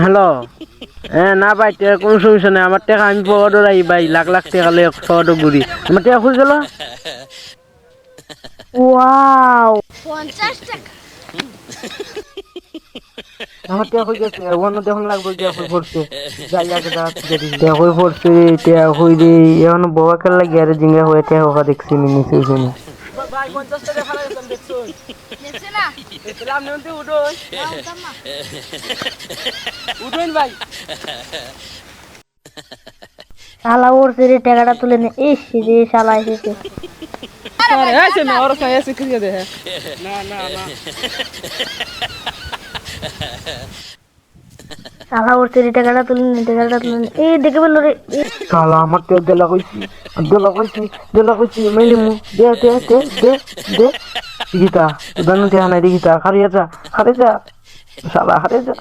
Hello. হ্যাঁ না ভাই কোনো সমস্যা নেই। আমার টাকা আমি আই ভাই লাখ লাখ টাকা লে পাওয়ার ঘুরি। আমার টাকা খুঁজে গেল ওয়াও। পঞ্চাশ টাকা। আমার টাকা হয়ে গেছে অন্য দেখুন লাগবে হয়ে পড়ছে। যাই আগে হয়ে পড়ছে? হয়ে এখন বাবা খেলা লাগে আরে জিঙ্গা হয়ে টাকা হওয়া দেখছি নি নিচে ভাই পঞ্চাশ টাকা খারাপ দেখছ দেখছে না? আপনি উঠুন। না, উঠতাম না। উঠুন ভাই। শালা উঠছে রে টাকাটা তুলে নে ইস রে শালা এসেছে। শালা উঠছে রে টাকাটা তুলে নে টাকাটা তুলে এই দেখে বলল রে। শালা, আমার তো দেলা কইছি দেলা কইছি দেলা কইছি মেলি মু। দে দে দে দে দে। গীতা উদান দেয়া নাই গীতা খারিয়া যা খারে যা। শালা খারে যা।